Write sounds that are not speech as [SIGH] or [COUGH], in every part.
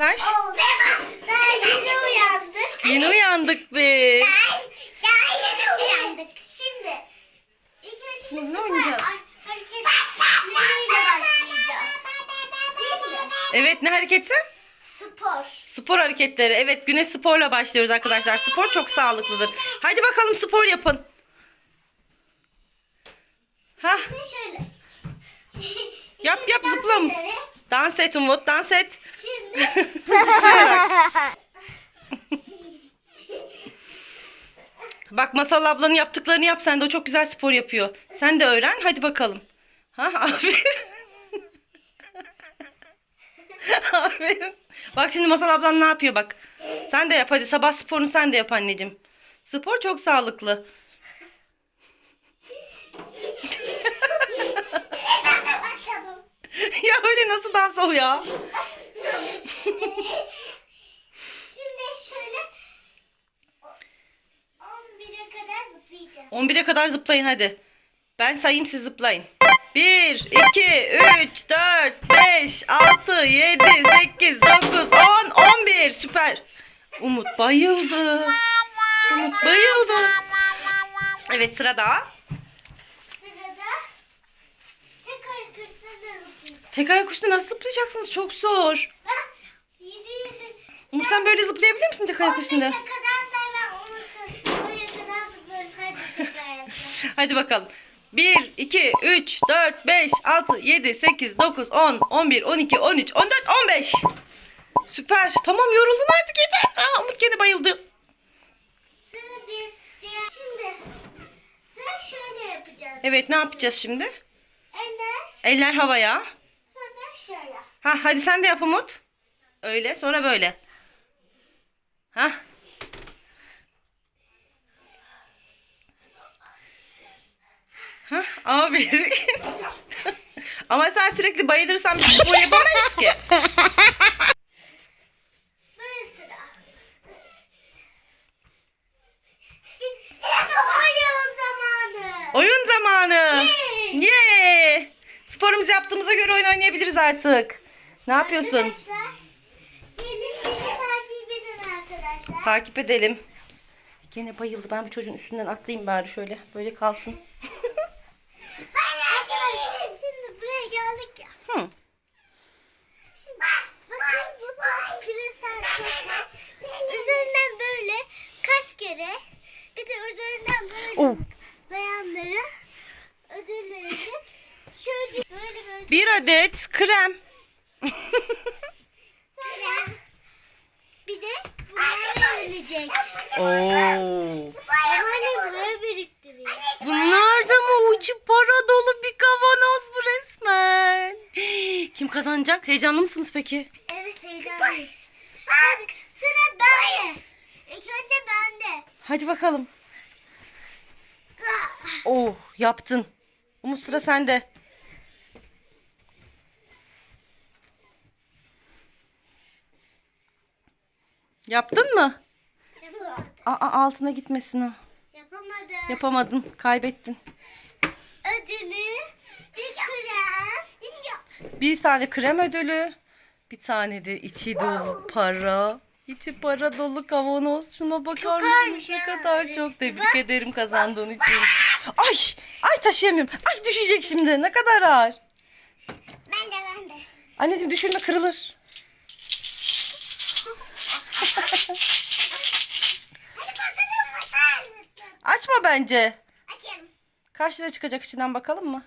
Oo, Daha yeni uyandık. Yeni uyandık biz. Daha yeni uyandık. Şimdi ilk Şimdi ne oynayacağız? har- hareketleriyle başlayacağız. Değil mi? Evet ne hareketi? Spor. Spor hareketleri. Evet güne sporla başlıyoruz arkadaşlar. Spor çok sağlıklıdır. Hadi bakalım spor yapın. Hah Şimdi şöyle. [LAUGHS] Yap, yap, zıpla dans Umut. dans et Umut dans et. [LAUGHS] Zıplayarak. Bak Masal ablanın yaptıklarını yap sen de o çok güzel spor yapıyor. Sen de öğren hadi bakalım. Ha [LAUGHS] aferin. [LAUGHS] aferin. Bak şimdi Masal ablan ne yapıyor bak. Sen de yap hadi sabah sporunu sen de yap anneciğim. Spor çok sağlıklı. bakalım. [LAUGHS] ya öyle nasıl dans o ya? Şimdi şöyle 11'e kadar zıplayacağız. 11'e kadar zıplayın hadi. Ben sayayım siz zıplayın. 1, 2, 3, 4, 5, 6, 7, 8, 9, 10, 11. Süper. Umut bayıldı. Umut bayıldı. Evet sırada. Sırada tek ayak üstünde zıplayacağız. Tek ayak üstüne nasıl zıplayacaksınız? Çok zor. Ben 700 Umut sen böyle zıplayabilir misin tek ayak üstünde? 15'e kadar say ben onu oraya kadar zıplarım. Hadi tek ayakla. [LAUGHS] Hadi bakalım. 1, 2, 3, 4, 5, 6, 7, 8, 9, 10, 11, 12, 13, 14, 15. Süper. Tamam yoruldun artık yeter. Aa, Umut gene bayıldı. Sıra bir diğer. Şimdi sıra şöyle yapacağız. Evet ne yapacağız şimdi? Eller Eller havaya. Ha hadi sen de yap Umut. Öyle sonra böyle. Ha. Ha aferin. [LAUGHS] Ama sen sürekli bayılırsan biz spor yapamayız ki. Oyun [LAUGHS] zamanı. Oyun zamanı. Yay. Ye. Sporumuzu yaptığımıza göre oyun oynayabiliriz artık. Ne yapıyorsun? Arkadaşlar gelin bizi takip edin arkadaşlar. Takip edelim. Gene bayıldı. Ben bu çocuğun üstünden atlayayım bari şöyle. Böyle kalsın. [LAUGHS] Arkadaşlar şimdi buraya geldik ya. Hı. Şimdi bakın bu top küresel üzerinden böyle kaç kere bir de üzerinden böyle Oh. bayanlara ödül verecek. Şöyle böyle böyle Bir adet krem. Sonra bir de bunlar verilecek. Oo. Babaannem bunları biriktiriyor. Bunlar da mı ucu para dolu bir kavanoz bu resmen? Kim kazanacak? Heyecanlı mısınız peki? Evet heyecanlıyım. Hadi sıra bende. İlk önce bende. Hadi bakalım. Oh yaptın. Umut sıra sende. Yaptın mı? Yapamadım. Aa altına gitmesin o. Yapamadım. Yapamadın. Kaybettin. Ödülü bir krem. Bir tane krem ödülü. Bir tane de içi dolu para. İçi para dolu kavanoz. Şuna bakar ağırmış Ne kadar çok. Tebrik ederim kazandığın için. Ay! Ay taşıyamıyorum. Ay düşecek şimdi. Ne kadar ağır. Ben de ben de. Anneciğim düşürme kırılır. Açma bence. Açalım. Kaç lira çıkacak içinden bakalım mı?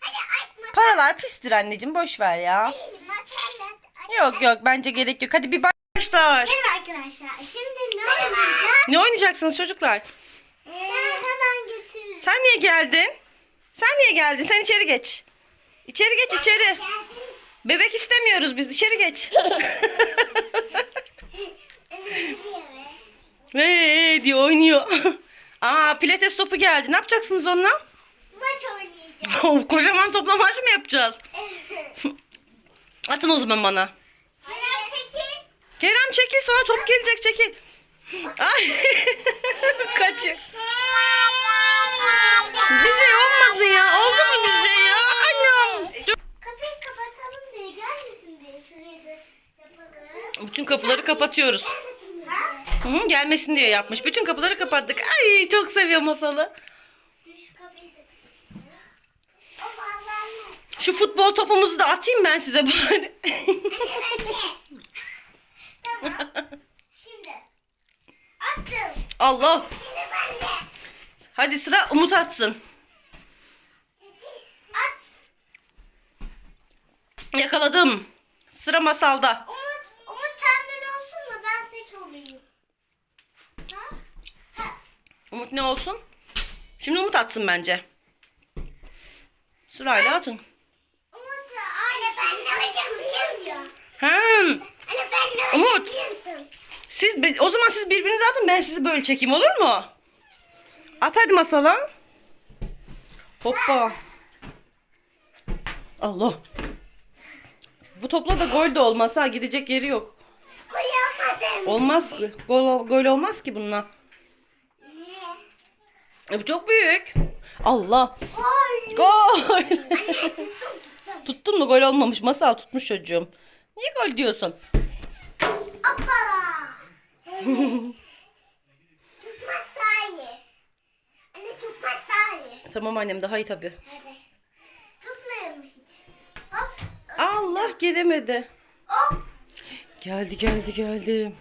Hadi açma. Paralar pistir anneciğim. Boş ver ya. Yok yok bence gerek yok. Hadi bir başlar. Merhaba arkadaşlar. Şimdi ne oynayacağız? Ne oynayacaksınız çocuklar? Ben hemen getiririm. Sen niye geldin? Sen niye geldin? Sen içeri geç. İçeri geç içeri. Bebek istemiyoruz biz. İçeri geç. [LAUGHS] Hey diye oynuyor. [LAUGHS] Aa pilates topu geldi. Ne yapacaksınız onunla? Maç oynayacağız. [LAUGHS] Kocaman topla maç mı yapacağız? [LAUGHS] Atın o zaman bana. Kerem çekil. Kerem çekil sana top gelecek çekil. Ay. Kaçır. Bize olmadı ya. Oldu mu bize ya? Annem. Kapıyı kapatalım diye gelmesin diye şuraya da Bütün kapıları kapatıyoruz. Hı gelmesin diye yapmış. Bütün kapıları kapattık. Ay çok seviyor masalı. Şu futbol topumuzu da atayım ben size bari. Tamam. Şimdi. Attım. Allah. Hadi sıra Umut atsın. At. Yakaladım. Sıra masalda. Umut, Umut senden olsun mu? Ben tek olayım. Ha? Ha. Umut ne olsun? Şimdi Umut atsın bence. Sırayla atın. Umut Anne ben ne ya. Hmm. Anne ben ne Umut. Siz o zaman siz birbirinize atın ben sizi böyle çekeyim olur mu? At hadi masala. Hoppa. Allah. Bu topla da gol de olmaz ha gidecek yeri yok. Olmaz ki. Gol, gol olmaz ki bununla. E, bu çok büyük. Allah. Gol. Gol. [LAUGHS] Tuttun mu gol olmamış. Masal tutmuş çocuğum. Niye gol diyorsun? [LAUGHS] Tamam annem daha iyi tabii. Hadi. Tutmayalım hiç. Hop. Allah gelemedi. Hop. Geldi geldi geldi.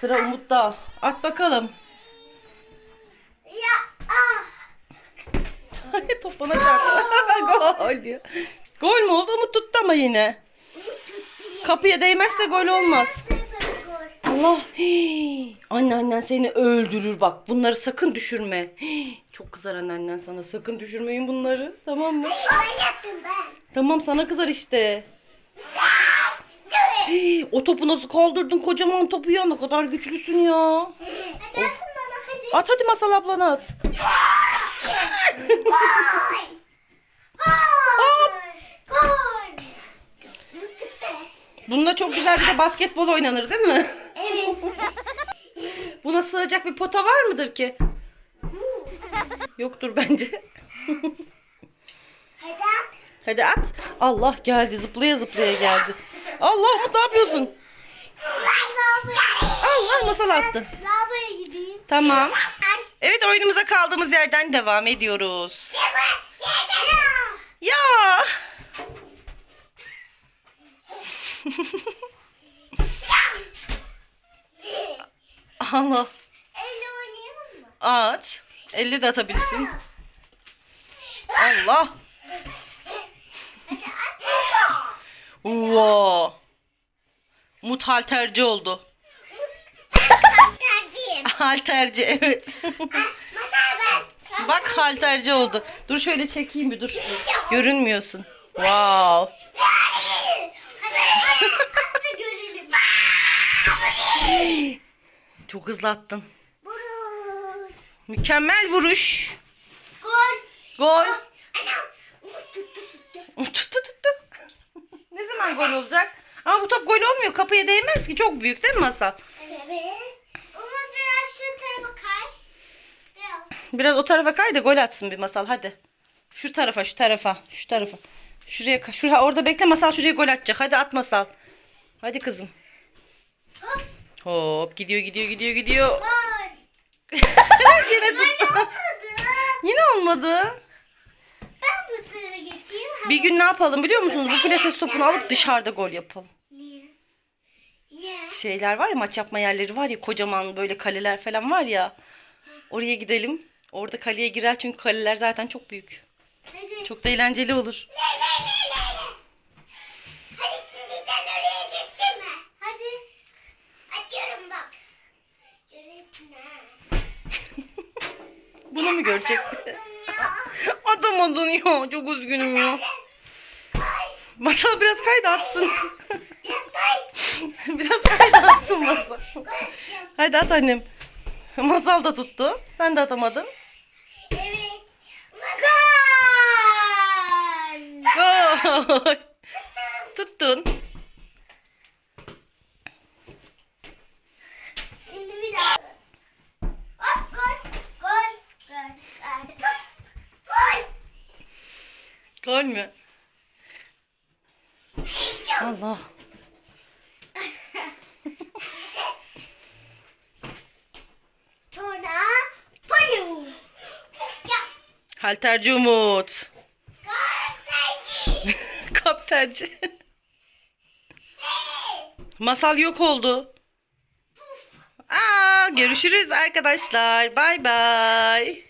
Sıra Umut'ta. At bakalım. Ya. Ah. Top bana çarptı. [LAUGHS] gol diyor. Gol mü oldu? Umut tuttu ama yine. Kapıya değmezse gol olmaz. Allah. Hii. [GASPS] Anne annen seni öldürür bak. Bunları sakın düşürme. Hii. [GASPS] Çok kızar anneannen sana. Sakın düşürmeyin bunları. Tamam mı? Tamam sana kızar işte. Hii. O topu nasıl kaldırdın? Kocaman topu ya. Ne kadar güçlüsün ya. Hadi atın bana hadi. At hadi masal ablana at. Gol. Gol. Gol. Tuttu. Bununla çok güzel bir de basketbol oynanır değil mi? Evet. [LAUGHS] Buna sığacak bir pota var mıdır ki? Yoktur bence. Hadi at. Hadi at. Allah geldi zıplaya zıplaya geldi. Allah Umut ne yapıyorsun? Lavaboya. Allah masal attı. Lavaboya gideyim. Tamam. Evet oyunumuza kaldığımız yerden devam ediyoruz. Ya. [LAUGHS] Allah. Elle oynayalım mı? At. 50 de atabilirsin. Allah. Hadi at. Wow. Umut halterci oldu. Terbiye. Halterci evet. Ben. Bak halterci oldu. Dur şöyle çekeyim bir dur. Görünmüyorsun. Wow. Çok hızlı attın. Mükemmel vuruş. Gol. Gol. Tuttu tuttu. Tuttu tuttu. Gol olacak? Ama bu top gol olmuyor. Kapıya değmez ki. Çok büyük değil mi Masal? Evet. Umut biraz şu tarafa kay. Biraz. Biraz o tarafa kay da gol atsın bir Masal hadi. Şu tarafa şu tarafa şu tarafa. Şuraya şuraya orada bekle Masal şuraya gol atacak. Hadi at Masal. Hadi kızım. Hop. Hop gidiyor gidiyor gidiyor gidiyor. Gol. [LAUGHS] Yine tuttu. Yine olmadı. Ben bu tarafa geçeyim. Hadi. Bir gün ne yapalım biliyor musunuz? Bu pilates topunu alıp dışarıda gol yapalım. Niye? Niye? Şeyler var ya maç yapma yerleri var ya kocaman böyle kaleler falan var ya. Oraya gidelim. Orada kaleye girer çünkü kaleler zaten çok büyük. Hadi. Çok da eğlenceli olur. [LAUGHS] Bunu mu görecek? Atamadın ya. Çok üzgünüm ya. Masal biraz kaydı atsın. [LAUGHS] Biraz kaydı atsın masal. Hadi at annem. Masal da tuttu. Sen de atamadın. Evet. Gol. Gol. Tuttun. gelmiyor. Allah. Sonra payı. Halterci Umut. [LAUGHS] Kapterci. Kapterci. Masal yok oldu. Aa, görüşürüz arkadaşlar. Bay bay.